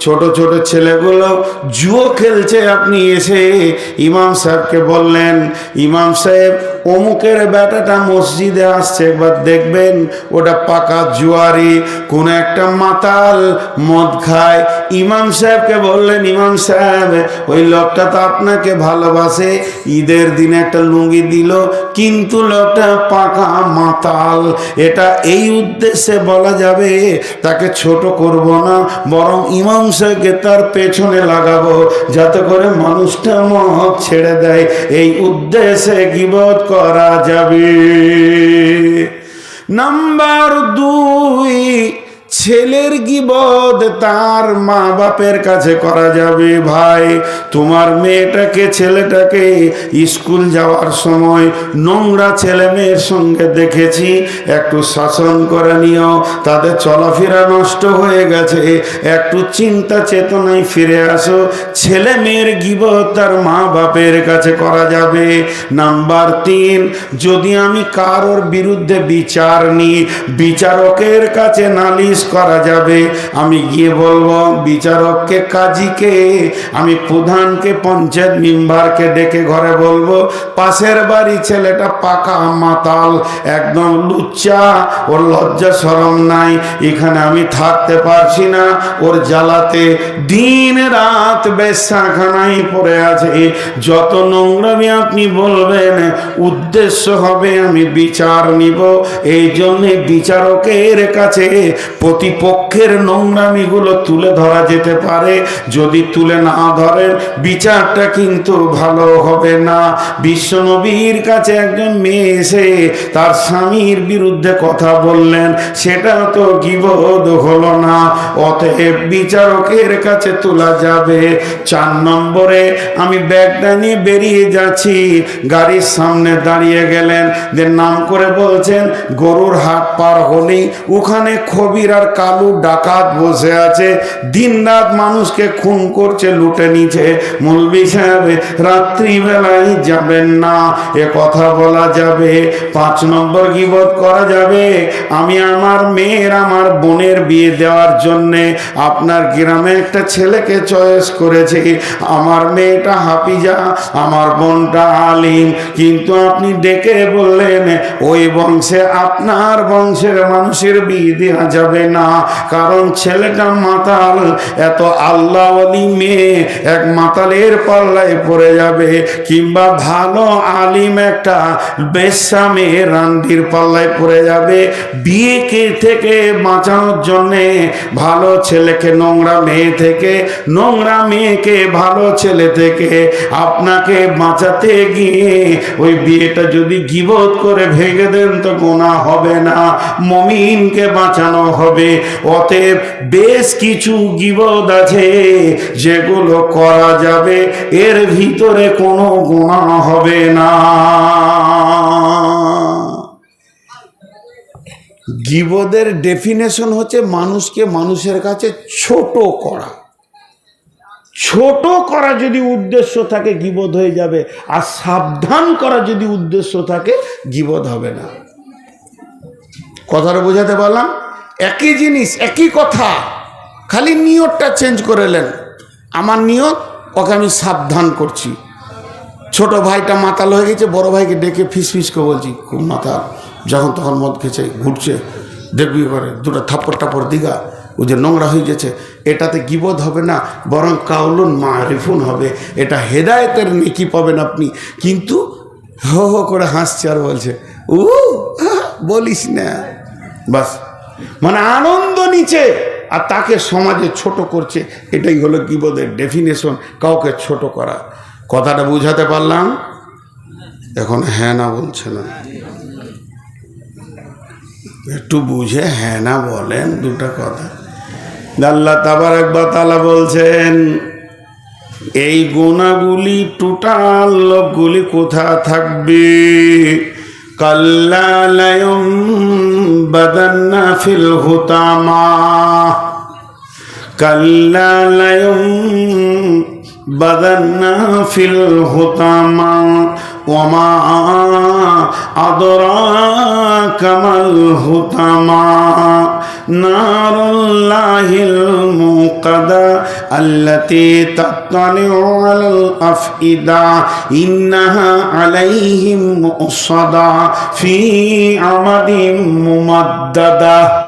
ছোট ছোট ছেলেগুলো জুয়ো খেলছে। আপনি এসে ইমাম সাহেবকে বললেন ইমাম সাহেব অমুকের বেটাটা মসজিদে আসছে একবার দেখবেন ওটা পাকা জুয়ারি, কোন একটা মাতাল মদ খায়। ইমাম সাহেবকে বললেন, ইমাম সাহেব, ওই লোকটা তো আপনাকে ভালোবাসে। ঈদের দিনে একটা লুঙ্গি দিল, কিন্তু লোকটা পাকা মাতাল। এটা এই উদ্দেশ্যে বলা যাবে, তাকে ছোট করব না, বরং ইমাম সাহেবকে তার পেছনে লাগাবো, যাতে করে মানুষটা মত ছেড়ে দেয়। এই উদ্দেশ্যে গিবত করা যাবে? নাম্বার দুই ছেলের গিবদ তার মা বাপের কাছে করা যাবে ভাই। তোমার মেয়েটাকে, ছেলেটাকে স্কুল যাওয়ার সময় নোংরা ছেলে মেয়ের সঙ্গে দেখেছি। একটু শাসন করে নিও, তাদের চলাফেরা নষ্ট হয়ে গেছে। একটু চিন্তা চেতনায় ফিরে আসো, ছেলে মেয়ের গিবদ তার মা বাপের কাছে করা যাবে। নাম্বার তিন, যদি আমি কারোর বিরুদ্ধে বিচার নিই, বিচারকের কাছে নালিশ করা যাবে? আমি গিয়ে বলব, বিচারককে, কাজীকে, আমি প্রধানকে, পঞ্চায়েত মেম্বারকে ডেকে ঘরে বলব, পাশের বাড়ি ছেলেটা পাকা মাতাল, একদম লুচ্চা, ওর লজ্জা সরম নাই, এখানে আমি থাকতে পারছি না, ওর জ্বালাতে দিন রাত বেশাখানাই পড়ে আছে। যত নোংরামি আপনি বলবেন, উদ্দেশ্য হবে আমি বিচার নিব, এই জন্যে বিচারকের কাছে প্রতিপক্ষের নোংরামিগুলো তুলে ধরা যেতে পারে। যদি তুলে না ধরেন, বিচারটা কিন্তু ভালো হবে না। বিশ্বনবীর কাছে একজন মেয়ে এসে তার স্বামীর বিরুদ্ধে কথা বললেন, সেটা তো গিবোধ হলো না। অতএব বিচারকের কাছে তোলা যাবে। চার নম্বরে, আমি ব্যাগটা নিয়ে বেরিয়ে যাচ্ছি। গাড়ির সামনে দাঁড়িয়ে গেলেন, যে নাম করে বলছেন, গরুর হাট পার হলেই ওখানে খবির আর কালু ডাকাত বসে আছে। দিন রাত মানুষকে খুন করছে, লুটে নিচ্ছে। মুলবি সাহেব, রাত্রিবেলায় যাবেন না। এ কথা বলা যাবে। পাঁচ নম্বর গিবত করা যাবে। আমি আমার মেয়ের, আমার বোনের বিয়ে দেওয়ার জন্যে আপনার গ্রামে একটা ছেলেকে চয়েস করেছি। আমার মেয়েটা হাফিজা, আমার বোনটা আলিম। কিন্তু আপনি ডেকে বললেন, ওই বংশে আপনার বংশের মানুষের বিয়ে দেওয়া যাবে না। কারণ ছেলেটা মাতাল, এত আল্লাহ আলী মেয়ে, এক মাতালের পাল্লায় পড়ে যাবে। কিংবা ভালো আলিম একটা বেশ্যা মেয়ে রান্দির পাল্লায় পড়ে যাবে। বিয়েকে থেকে বাঁচানোর জন্যে ভালো ছেলেকে, নোংরা মেয়ে থেকে, নোংরা মেয়েকে, ভালো ছেলে থেকে আপনাকে বাঁচাতে গিয়ে ওই বিয়েটা যদি গিবত করে ভেঙে দেন তো গোনা হবে না। মমিনকে বাঁচানো হবে। অতএব বেশ কিছু গিবদ আছে যেগুলো করা যাবে, এর ভিতরে কোনো গোনা হবে না। গিবদের ডেফিনেশন হচ্ছে মানুষকে মানুষের কাছে ছোট করা। ছোট করা যদি উদ্দেশ্য থাকে, গিবদ হয়ে যাবে। আর সাবধান করা যদি উদ্দেশ্য থাকে, গিবদ হবে না। কথাটা বোঝাতে পারলাম? একই জিনিস, একই কথা। খালি নিয়তটা চেঞ্জ করে নেন আমার নিয়ত, ওকে আমি সাবধান করছি। ছোট ভাইটা মাতাল হয়ে গেছে, বড় ভাইকে ডেকে ফিস ফিস করে বলছি, খুব মাতাল। যখন তখন মদ খেছে, ঘুরছে। দেখবি করে দুটো থাপ্পড় টাপড় দিঘা ও যে নোংরা হয়ে গেছে। এটাতে গিবদ হবে না, বরং কাউলুন মা মারিফুন হবে। এটা হেদায়েতের নেকি পাবেন আপনি। কিন্তু হো হো করে হাসছে আর বলছে ও বলিস না। বাস। মানে আনন্দ নিচে, আর তাকে সমাজে ছোট করছে, এটাই হলো গিবদের ডেফিনেশন কাউকে ছোট করা। কথাটা বুঝাতে পারলাম? এখন হ্যাঁ না বলছে না। একটু বুঝে হ্যাঁ না বলেন, দুটো কথা। আল্লাহ তাবার একবার তালা বলছেন, এই গোনাগুলি টোটাল লোকগুলি কোথা থাকবে? كلا لينبذن في الهتامى كلا لينبذن في الهتامى وما أدراك ما الهتامى নারুল্লাহিল মুকাদা আল্লাতি তাত্তালিউ আলাল আফইদা ইন্নাহা আলাইহিম মুসাদা ফি আমাদিম মুমাদ্দাদা।